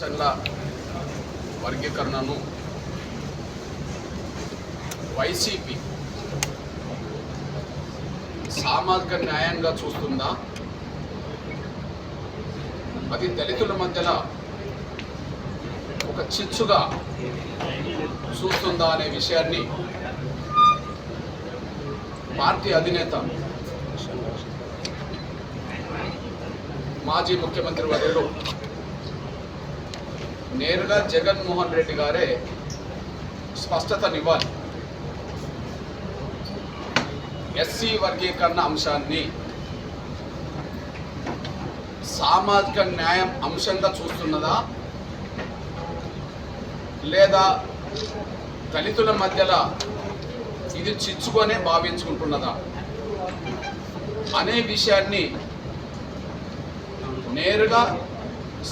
చల్ల వర్గీకరణను వైసీపీ సామాజిక న్యాయంగా చూస్తుందా? అది దళితుల మధ్యలో ఒక చిచ్చుగా చూస్తుందా అనే విషయాన్ని పార్టీ అధినేత మాజీ ముఖ్యమంత్రి వర్యులు నేరుగా జగన్మోహన్ రెడ్డి గారే స్పష్టతనివ్వాలి. ఎస్సీ వర్గీకరణ అంశాన్ని సామాజిక న్యాయం అంశంగా చూస్తున్నదా? లేదా దళితుల మధ్యలో ఇది చిచ్చుకొనే భావించుకుంటున్నదా? అనే విషయాన్ని నేరుగా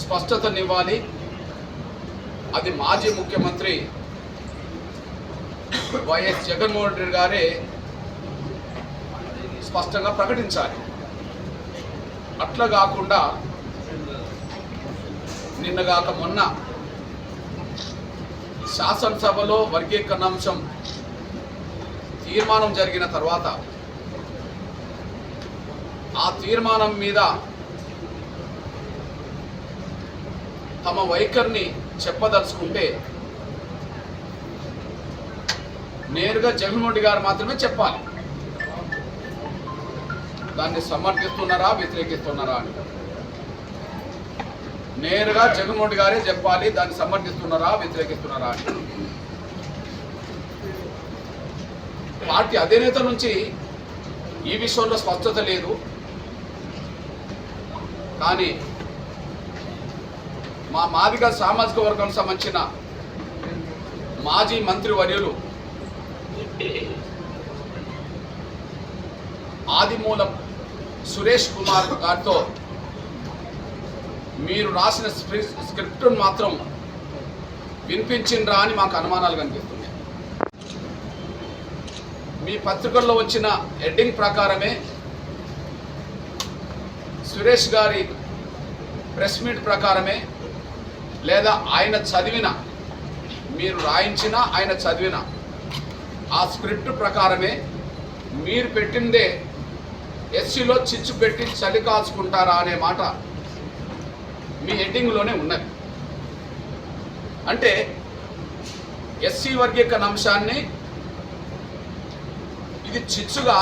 స్పష్టతనివ్వాలి. అది మాజీ ముఖ్యమంత్రి వైఎస్ జగన్మోహన్ రెడ్డి గారే స్పష్టంగా ప్రకటించాలి. అట్లా కాకుండా నిన్నగాక మొన్న శాసనసభలో వర్గీకరణ అంశం తీర్మానం జరిగిన తర్వాత ఆ తీర్మానం మీద తమ వైఖరిని చెప్పదలుచుకుంటే నేరుగా జగన్మోహన్ గారు మాత్రమే చెప్పాలి. దాన్ని సమర్థిస్తున్నారా వ్యతిరేకిస్తున్నారా అని. నేరుగా జగన్మోహన్ గారే చెప్పాలి దాన్ని సమర్థిస్తున్నారా వ్యతిరేకిస్తున్నారా అని. పార్టీ అధినేత నుంచి ఈ విషయంలో స్పష్టత లేదు. కానీ మా మాదిగ సామాజిక వర్గం సంబంధించిన మాజీ మంత్రి వర్యులు ఆదిమూలం సురేష్ కుమార్ గారితో మీరు రాసిన స్క్రి- స్క్రిప్ట్ను మాత్రం వినిపించిండ్రా అని మాకు అనుమానాలు కనిపిస్తున్నాయి. మీ పత్రికల్లో వచ్చిన హెడ్డింగ్ ప్రకారమే సురేష్ గారి ప్రెస్ మీట్ ప్రకారమే లేదా ఆయన చదివిన మీరు రాయించిన ఆయన చదివిన ఆ స్క్రిప్ట్ ప్రకారమే మీరు పెట్టిందే ఎస్సీలో చిచ్చు పెట్టి చలి కాచుకుంటారా అనే మాట మీ హెడ్డింగ్లోనే ఉన్నది. అంటే ఎస్సీ వర్గీకరణ అంశాన్ని ఇది చిచ్చుగా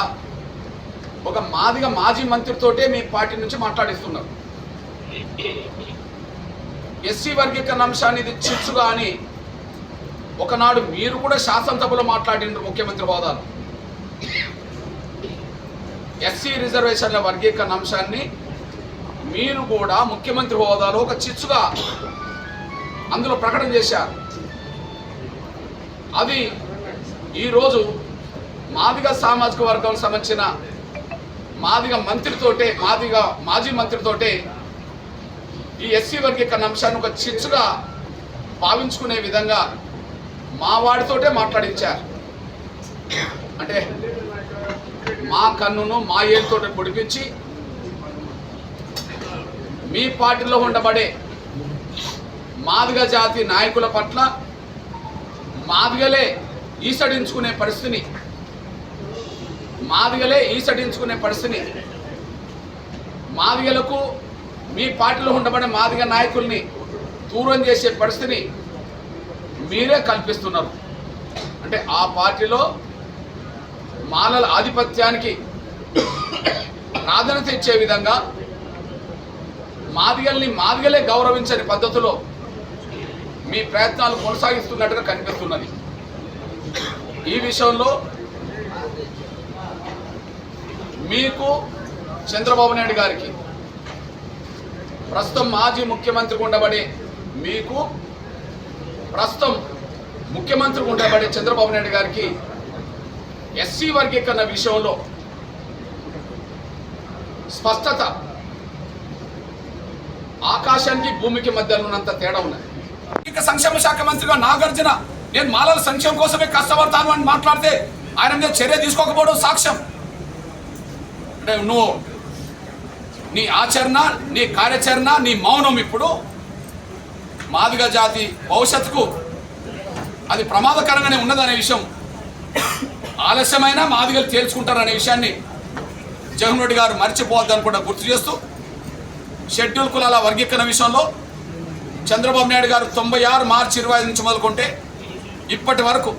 ఒక మాదిగ మాజీ మంత్రితోటే మీ పార్టీ నుంచి మాట్లాడిస్తున్నారు. ఎస్సీ వర్గీకరణ అంశాన్ని ఇది చిచ్చుగా అని ఒకనాడు మీరు కూడా శాసనసభలో మాట్లాడినారు ముఖ్యమంత్రి హోదాలో. ఎస్సీ రిజర్వేషన్ల వర్గీకరణ అంశాన్ని మీరు కూడా ముఖ్యమంత్రి హోదాలో ఒక చిచ్చుగా అందులో ప్రకటన చేశారు. అది ఈరోజు మాదిగ సామాజిక వర్గం సంబంధించిన మాదిగ మంత్రితోటే మాదిగ మాజీ మంత్రితోటే ఈ ఎస్సీ వర్గీకరణ అంశాన్ని ఒక చిచ్చుగా భావించుకునే విధంగా మా వాడితోటే మాట్లాడించారు. అంటే మా కన్నును మా ఏలుతోటి పొడిపించి మీ పార్టీలో ఉండబడే మాదిగ జాతి నాయకుల పట్ల మాదిగలే ఈసడించుకునే పరిస్థితిని మాదిగలే ఈసడించుకునే పరిస్థితిని మాదిగలకు మీ పార్టీలో ఉండబడే మాదిగ నాయకుల్ని దూరం చేసే పరిస్థితిని మీరే కల్పిస్తున్నారు. అంటే ఆ పార్టీలో మాలల ఆధిపత్యానికి ప్రాధాన్యత ఇచ్చే విధంగా మాదిగల్ని మాదిగలే గౌరవించని పద్ధతిలో మీ ప్రయత్నాలు కొనసాగిస్తున్నట్టుగా కనిపిస్తున్నది. ఈ విషయంలో మీకు చంద్రబాబు నాయుడు గారికి ప్రస్తుతం మాజీ ముఖ్యమంత్రి ఉండబడే మీకు ప్రస్తుతం ముఖ్యమంత్రి ఉండబడే చంద్రబాబు నాయుడు గారికి ఎస్సీ వర్గీకరణ విషయంలో స్పష్టత. ఆకాశానికి భూమికి మధ్య ఉన్నంత తేడా ఉన్నది. ఇక సంక్షేమ శాఖ మంత్రిగా నాగార్జున నేను మాలల సంక్షేమం కోసమే కష్టపడతాను అని మాట్లాడితే ఆయన మీద చర్య తీసుకోకపోవడం సాక్ష్యం. అంటే నువ్వు నీ ఆచరణ నీ కార్యాచరణ నీ మౌనం ఇప్పుడు మాదిగ జాతి భవిష్యత్తుకు అది ప్రమాదకరంగానే ఉన్నదనే విషయం ఆలస్యమైన మాదిగలు తేల్చుకుంటారనే విషయాన్ని జగన్ రెడ్డి గారు మర్చిపోవద్దని కూడా గుర్తు చేస్తూ షెడ్యూల్ కులాల వర్గీకరణ విషయంలో చంద్రబాబు నాయుడు గారు తొంభై ఆరు మార్చి ఇరవై ఐదు నుంచి మొదలుకుంటే ఇప్పటి వరకు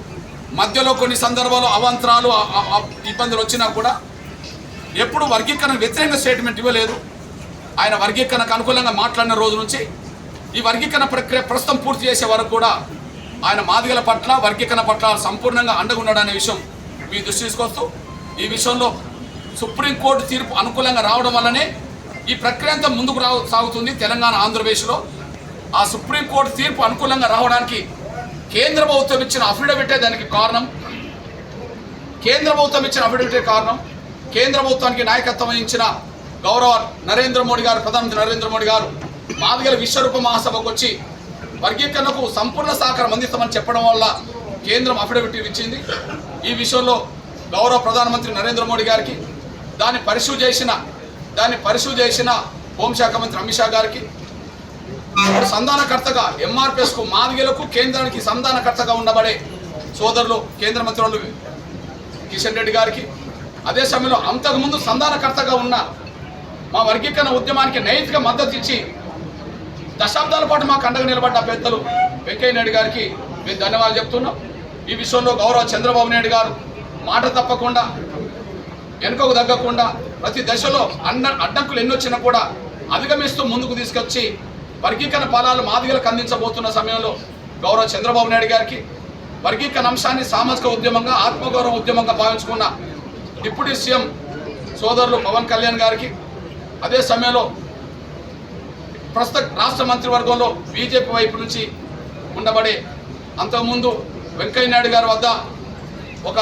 మధ్యలో కొన్ని సందర్భాల్లో అవాంతరాలు ఇబ్బందులు వచ్చినా కూడా ఎప్పుడు వర్గీకరణ వ్యతిరేక స్టేట్మెంట్ ఇవ్వలేదు. ఆయన వర్గీకరణకు అనుకూలంగా మాట్లాడిన రోజు నుంచి ఈ వర్గీకరణ ప్రక్రియ ప్రస్తుతం పూర్తి చేసే వరకు కూడా ఆయన మాదిగల పట్ల వర్గీకరణ పట్ల సంపూర్ణంగా అండగున్నాడనే విషయం మీ దృష్టి తీసుకొస్తూ ఈ విషయంలో సుప్రీంకోర్టు తీర్పు అనుకూలంగా రావడం వల్లనే ఈ ప్రక్రియ అంతా ముందుకు రా సాగుతుంది తెలంగాణ ఆంధ్రప్రదేశ్లో. ఆ సుప్రీంకోర్టు తీర్పు అనుకూలంగా రావడానికి కేంద్ర ప్రభుత్వం ఇచ్చిన అఫిడవిటే దానికి కారణం? కేంద్ర ప్రభుత్వం ఇచ్చిన అఫిడవిటే కారణం? కేంద్ర ప్రభుత్వానికి నాయకత్వం వహించిన గౌరవ నరేంద్ర మోడీ గారు ప్రధానమంత్రి నరేంద్ర మోడీ గారు మాదిగల విశ్వరూప మహాసభకు వచ్చి వర్గీకరణకు సంపూర్ణ సహకారం అందిస్తామని చెప్పడం వల్ల కేంద్రం అఫిడవిట్ ఇచ్చింది. ఈ విషయంలో గౌరవ ప్రధానమంత్రి నరేంద్ర మోడీ గారికి దాన్ని పరిశీలి చేసిన దాన్ని పరిశీలి చేసిన హోంశాఖ మంత్రి అమిత్ షా గారికి ఇప్పుడు సంధానకర్తగా ఎంఆర్పిఎస్కు మాదిగలకు కేంద్రానికి సంధానకర్తగా ఉండబడే సోదరులు కేంద్ర మంత్రులు కిషన్ రెడ్డి గారికి అదే సమయంలో అంతకుముందు సంధానకర్తగా ఉన్న మా వర్గీకరణ ఉద్యమానికి నైతిక మద్దతు ఇచ్చి దశాబ్దాల పాటు మాకు అండగా నిలబడ్డ పెద్దలు వెంకయ్య నాయుడు గారికి మేము ధన్యవాదాలు చెప్తున్నాం. ఈ విషయంలో గౌరవ చంద్రబాబు నాయుడు గారు మాట తప్పకుండా వెనుకకు తగ్గకుండా ప్రతి దశలో అన్న అడ్డంకులు ఎన్నొచ్చినా కూడా అధిగమిస్తూ ముందుకు తీసుకొచ్చి వర్గీకరణ ఫలాలు మాదిగలకు అందించబోతున్న సమయంలో గౌరవ చంద్రబాబు నాయుడు గారికి వర్గీకరణ అంశాన్ని సామాజిక ఉద్యమంగా ఆత్మగౌరవ ఉద్యమంగా భావించుకున్న డిప్యూటీ సీఎం సోదరులు పవన్ కళ్యాణ్ గారికి అదే సమయంలో ప్రస్తుత రాష్ట్ర మంత్రివర్గంలో బీజేపీ వైపు నుంచి ఉండబడే అంతకుముందు వెంకయ్య నాయుడు గారి వద్ద ఒక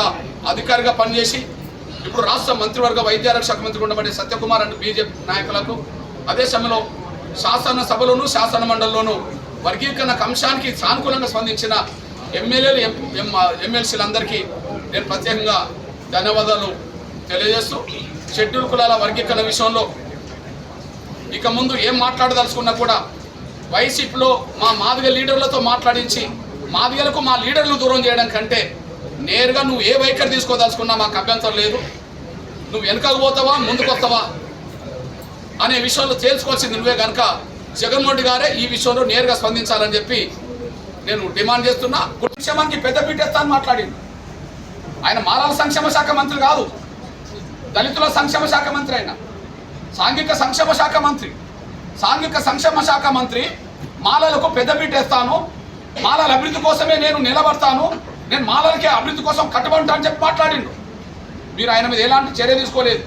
అధికారిగా పనిచేసి ఇప్పుడు రాష్ట్ర మంత్రివర్గ వైద్యారోగ్య శాఖ మంత్రి ఉండబడే సత్యకుమార్ అండ్ బీజేపీ నాయకులకు అదే సమయంలో శాసన సభలోను శాసన మండలిలోను వర్గీకరణ అంశానికి సానుకూలంగా స్పందించిన ఎమ్మెల్యేలు ఎం ఎమ్మెల్సీలందరికీ నేను ప్రత్యేకంగా ధన్యవాదాలు తెలియజేస్తూ షెడ్యూల్ కులాల వర్గీకరణ విషయంలో ఇక ముందు ఏం మాట్లాడదలుచుకున్నా కూడా వైసీపీలో మా మాదిగ లీడర్లతో మాట్లాడించి మాదిగలకు మా లీడర్లు దూరం చేయడం కంటే నేరుగా నువ్వు ఏ వైఖరి తీసుకోదలుచుకున్నా మాకు అభ్యంతరం లేదు. నువ్వు వెనకకు పోతావా ముందుకు వస్తావా అనే విషయంలో తేల్చుకోవాల్సింది నువ్వే కనుక జగన్మోహన్ గారే ఈ విషయంలో నేరుగా స్పందించాలని చెప్పి నేను డిమాండ్ చేస్తున్నా. సంక్షేమానికి పెద్ద అని మాట్లాడింది ఆయన మారాల సంక్షేమ శాఖ మంత్రి కాదు. దళితుల సంక్షేమ శాఖ మంత్రి ఆయన సాంఘిక సంక్షేమ శాఖ మంత్రి సాంఘిక సంక్షేమ శాఖ మంత్రి మాలలకు పెద్దపీటేస్తాను మాలల అభివృద్ధి కోసమే నేను నిలబడతాను నేను మాలలకే అభివృద్ధి కోసం కట్టుబడి అని చెప్పి మాట్లాడిండు. మీరు ఆయన మీద ఎలాంటి చర్య తీసుకోలేదు.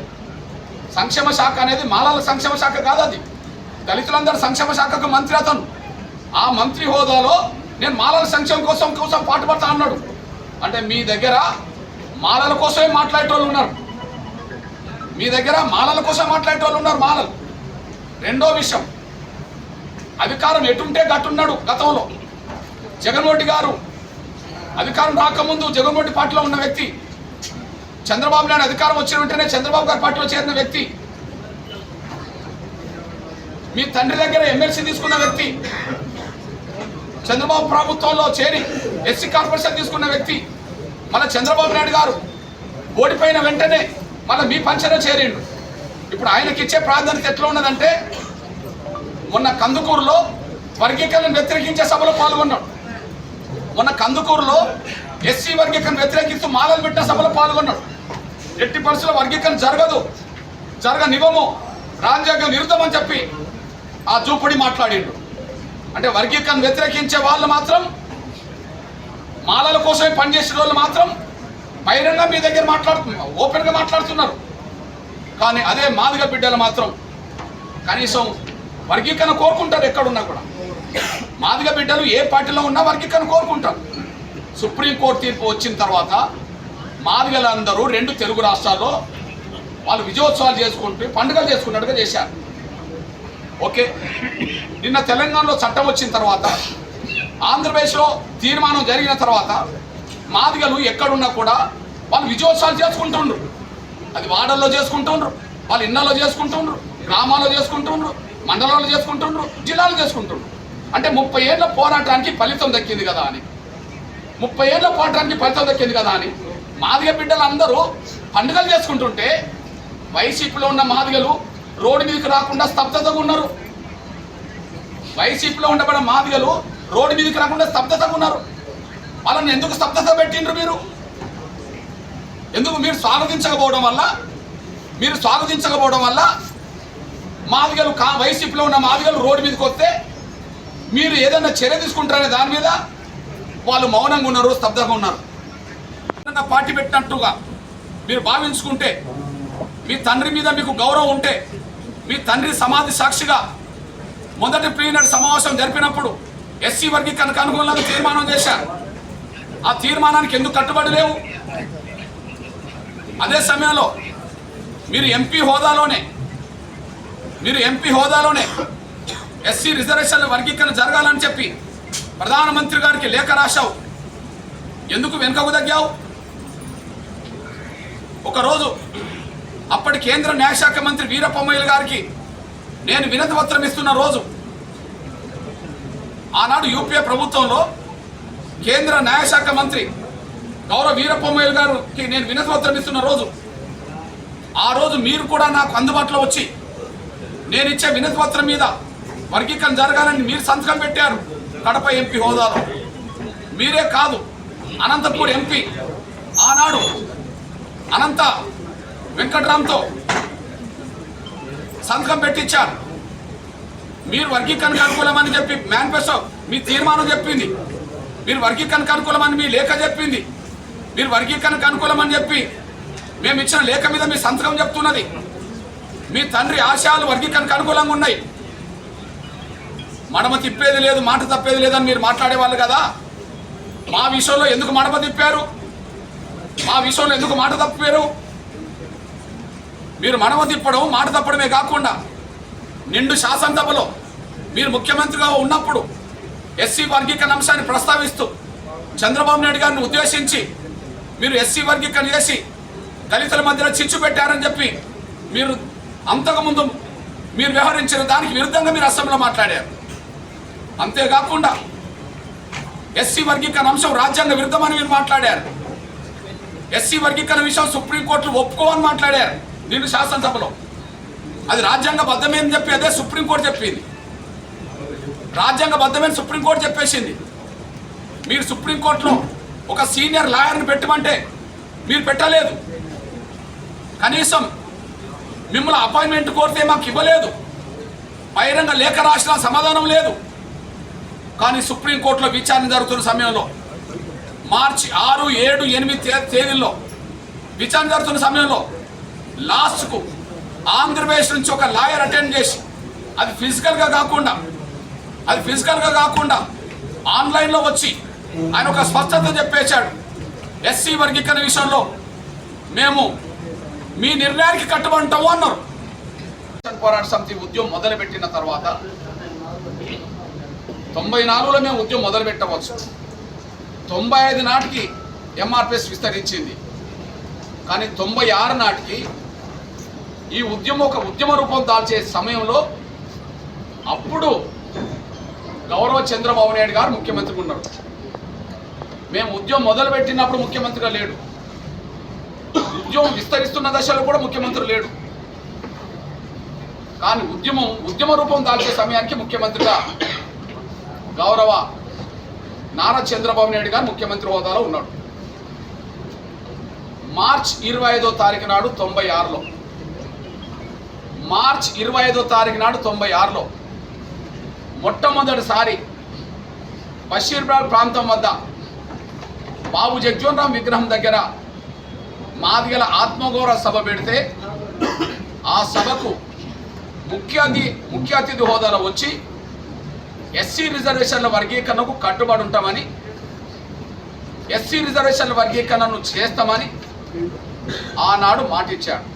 సంక్షేమ శాఖ అనేది మాలల సంక్షేమ శాఖ కాదు అది. దళితులందరూ సంక్షేమ శాఖకు మంత్రి అతను. ఆ మంత్రి హోదాలో నేను మాలల సంక్షేమం కోసం కోసం పాటుపడతా అన్నాడు. అంటే మీ దగ్గర మాలల కోసమే మాట్లాడేటోళ్ళు ఉన్నారు. మీ దగ్గర మాలల కోసం మాట్లాడే వాళ్ళు ఉన్నారు మాలలు. రెండో విషయం అధికారం ఎటుంటే గట్టున్నాడు గతంలో. జగన్మోహన్ గారు అధికారం రాకముందు జగన్మోహన్ పార్టీలో ఉన్న వ్యక్తి. చంద్రబాబు నాయుడు అధికారం వచ్చిన వెంటనే చంద్రబాబు గారి పార్టీలో చేరిన వ్యక్తి. మీ తండ్రి దగ్గర ఎమ్మెల్సీ తీసుకున్న వ్యక్తి. చంద్రబాబు ప్రభుత్వంలో చేరి ఎస్సీ కార్పొరేషన్ తీసుకున్న వ్యక్తి. మన చంద్రబాబు నాయుడు గారు ఓడిపోయిన వెంటనే మళ్ళీ మీ పంచలో చేరిండు. ఇప్పుడు ఆయనకి ఇచ్చే ప్రాధాన్యత ఎట్లా ఉన్నదంటే మొన్న కందుకూరులో వర్గీకరణ వ్యతిరేకించే సభలో పాల్గొన్నాడు. మొన్న కందుకూరులో ఎస్సీ వర్గీకరణ వ్యతిరేకిస్తూ మాలలు పెట్టిన సభలో పాల్గొన్నాడు. ఎట్టి పరిస్థితుల్లో వర్గీకరణ జరగదు జరగనివ్వము రాజ్యాంగం విరుద్ధమని చెప్పి ఆ చూపుడి మాట్లాడిండు. అంటే వర్గీకరణ వ్యతిరేకించే వాళ్ళు మాత్రం మాలల కోసమే పనిచేసే వాళ్ళు మాత్రం బహిరంగ మీ దగ్గర మాట్లాడుతున్నారు ఓపెన్గా మాట్లాడుతున్నారు. కానీ అదే మాదిగ బిడ్డలు మాత్రం కనీసం వర్గీకరణ కోరుకుంటారు ఎక్కడున్నా కూడా. మాదిగ బిడ్డలు ఏ పార్టీలో ఉన్నా వర్గీకరణ కోరుకుంటారు. సుప్రీంకోర్టు తీర్పు వచ్చిన తర్వాత మాదిగలందరూ రెండు తెలుగు రాష్ట్రాల్లో వాళ్ళు విజయోత్సవాలు చేసుకుంటూ పండుగలు చేసుకున్నట్టుగా చేశారు. ఓకే. నిన్న తెలంగాణలో చట్టం వచ్చిన తర్వాత ఆంధ్రప్రదేశ్లో తీర్మానం జరిగిన తర్వాత మాదిగలు ఎక్కడున్నా కూడా వాళ్ళు విజయోత్సవాలు చేసుకుంటుండ్రు. అది వాడల్లో చేసుకుంటుండ్రు వాళ్ళు ఇళ్ళల్లో చేసుకుంటుండ్రు గ్రామాల్లో చేసుకుంటుండ్రు మండలాల్లో చేసుకుంటుండ్రు జిల్లాలో చేసుకుంటుండ్రు. అంటే ముప్పై ఏళ్ళ పోరాటానికి ఫలితం దక్కింది కదా అని. ముప్పై ఏళ్ళ పోరాటానికి ఫలితం దక్కింది కదా అని. మాదిగ బిడ్డలు అందరూ పండుగలు చేసుకుంటుంటే వైసీపీలో ఉన్న మాదిగలు రోడ్డు మీదకి రాకుండా స్తబ్దతగా ఉన్నారు. వైసీపీలో ఉండబడిన మాదిగలు రోడ్డు మీదకి రాకుండా స్తబ్దతగా ఉన్నారు. వాళ్ళని ఎందుకు స్తబ్దత పెట్టిండ్రు మీరు? ఎందుకు మీరు స్వాగతించకపోవడం వల్ల? మీరు స్వాగతించకపోవడం వల్ల మాదిగలు కా వైసీపీలో ఉన్న మాదిగలు రోడ్డు మీదకి వస్తే మీరు ఏదైనా చర్య తీసుకుంటారనే దాని మీద వాళ్ళు మౌనంగా ఉన్నారు స్తబ్దంగా ఉన్నారు. పార్టీ పెట్టినట్టుగా మీరు భావించుకుంటే మీ తండ్రి మీద మీకు గౌరవం ఉంటే మీ తండ్రి సమాధి సాక్షిగా మొదటి ప్లీనరీ సమావేశం జరిపినప్పుడు ఎస్సీ వర్గీకరణకు అనుగుణంగా తీర్మానం చేశారు. ఆ తీర్మానానికి ఎందుకు కట్టుబడి లేవు? అదే సమయంలో మీరు ఎంపీ హోదాలోనే మీరు ఎంపీ హోదాలోనే ఎస్సీ రిజర్వేషన్ల వర్గీకరణ జరగాలని చెప్పి ప్రధానమంత్రి గారికి లేఖ రాశావు. ఎందుకు వెనుకకు తగ్గావు ఒకరోజు అప్పటి కేంద్ర న్యాయశాఖ మంత్రి వీరప్పమయ్య గారికి నేను వినతి పత్రం ఇస్తున్న రోజు ఆనాడు యూపీఏ ప్రభుత్వంలో కేంద్ర న్యాయశాఖ మంత్రి గౌరవ వీరప్పమయ్య గారికి నేను వినతిపత్రం ఇస్తున్న రోజు ఆ రోజు మీరు కూడా నాకు అందుబాటులో వచ్చి నేను ఇచ్చే వినతిపత్రం మీద వర్గీకరణ జరగాలని మీరు సంతకం పెట్టారు కడప ఎంపీ హోదాలో. మీరే కాదు అనంతపూర్ ఎంపీ ఆనాడు అనంత వెంకట్రామ్తో సంతకం పెట్టించారు మీరు వర్గీకరణకు అనుకూలమని చెప్పి మేనిఫెస్టో మీ తీర్మానం చెప్పింది. మీరు వర్గీకరణకు అనుకూలమని మీ లేఖ చెప్పింది. మీరు వర్గీకరణకు అనుకూలమని చెప్పి మేము ఇచ్చిన లేఖ మీద మీ సంతకం చెప్తున్నది. మీ తండ్రి ఆశయాలు వర్గీకరణకు అనుకూలంగా ఉన్నాయి. మడమ తిప్పేది లేదు మాట తప్పేది లేదని మీరు మాట్లాడేవాళ్ళు కదా. మా విషయంలో ఎందుకు మడమ తిప్పారు? మా విషయంలో ఎందుకు మాట తప్పారు? మీరు మడమ తిప్పడం మాట తప్పడమే కాకుండా నిండు శాసనసభలో మీరు ముఖ్యమంత్రిగా ఉన్నప్పుడు ఎస్సీ వర్గీకరణ అంశాన్ని ప్రస్తావిస్తూ చంద్రబాబు నాయుడు గారిని ఉద్దేశించి మీరు ఎస్సీ వర్గీకరణ చేసి దళితుల మధ్యలో చిచ్చు పెట్టారని చెప్పి మీరు అంతకుముందు మీరు వ్యవహరించిన దానికి విరుద్ధంగా మీరు అసెంబ్లీలో మాట్లాడారు. అంతేకాకుండా ఎస్సీ వర్గీకరణ అంశం రాజ్యాంగ విరుద్ధమని మీరు మాట్లాడారు. ఎస్సీ వర్గీకరణ విషయం సుప్రీంకోర్టులో ఒప్పుకోమని మాట్లాడారు నేను శాసనసభలో. అది రాజ్యాంగ బద్దమేని చెప్పి అదే సుప్రీంకోర్టు చెప్పింది. రాజ్యాంగబద్ధమైన సుప్రీంకోర్టు చెప్పేసింది. మీరు సుప్రీంకోర్టులో ఒక సీనియర్ లాయర్ని పెట్టమంటే మీరు పెట్టలేదు. కనీసం మిమ్మల్ని అపాయింట్మెంట్ కోరితే మాకు ఇవ్వలేదు. బహిరంగ లేఖ రాసిన సమాధానం లేదు. కానీ సుప్రీంకోర్టులో విచారణ జరుగుతున్న సమయంలో మార్చి ఆరు ఏడు ఎనిమిది తేదీల్లో విచారణ జరుగుతున్న సమయంలో లాస్ట్కు ఆంధ్రప్రదేశ్ నుంచి ఒక లాయర్ అటెండ్ చేసి అది ఫిజికల్గా కాకుండా అది ఫిజికల్గా కాకుండా ఆన్లైన్లో వచ్చి ఆయన ఒక స్పష్టత చెప్పేశాడు. ఎస్సీ వర్గీకరణ విషయంలో మేము మీ నిర్ణయానికి కట్టుబడతాము అన్నారు. పోరాట సమితి ఉద్యమం మొదలుపెట్టిన తర్వాత తొంభై నాలుగులో మేము ఉద్యమం మొదలు పెట్టవచ్చు తొంభై ఐదు నాటికి ఎంఆర్పిఎస్ విస్తరించింది. కానీ తొంభై ఆరు నాటికి ఈ ఉద్యమం ఒక ఉద్యమ రూపం దాల్చే సమయంలో అప్పుడు గౌరవ చంద్రబాబు నాయుడు గారు ముఖ్యమంత్రిగా ఉన్నారు. మేము ఉద్యమం మొదలు పెట్టినప్పుడు ముఖ్యమంత్రిగా లేడు. ఉద్యమం విస్తరిస్తున్న దశలో కూడా ముఖ్యమంత్రి లేడు. కానీ ఉద్యమం ఉద్యమ రూపం దాల్చే సమయానికి ముఖ్యమంత్రిగా గౌరవ నారా చంద్రబాబు నాయుడు గారు ముఖ్యమంత్రి హోదాలో ఉన్నాడు మార్చ్ ఇరవై ఐదో తారీఖు నాడు తొంభై ఆరులో. మార్చ్ ఇరవై ఐదో తారీఖు నాడు తొంభై ఆరులో. మొట్టమొదటిసారి బషీర్బాద్ ప్రాంతం వద్ద బాబు జగ్జోన్రామ్ విగ్రహం దగ్గర మాదిగల ఆత్మగౌరవ సభ పెడితే ఆ సభకు ముఖ్య అతి ముఖ్య అతిథి హోదాలో వచ్చి ఎస్సీ రిజర్వేషన్ల వర్గీకరణకు కట్టుబడి ఉంటామని ఎస్సీ రిజర్వేషన్ల వర్గీకరణను చేస్తామని ఆనాడు మాటిచ్చాడు.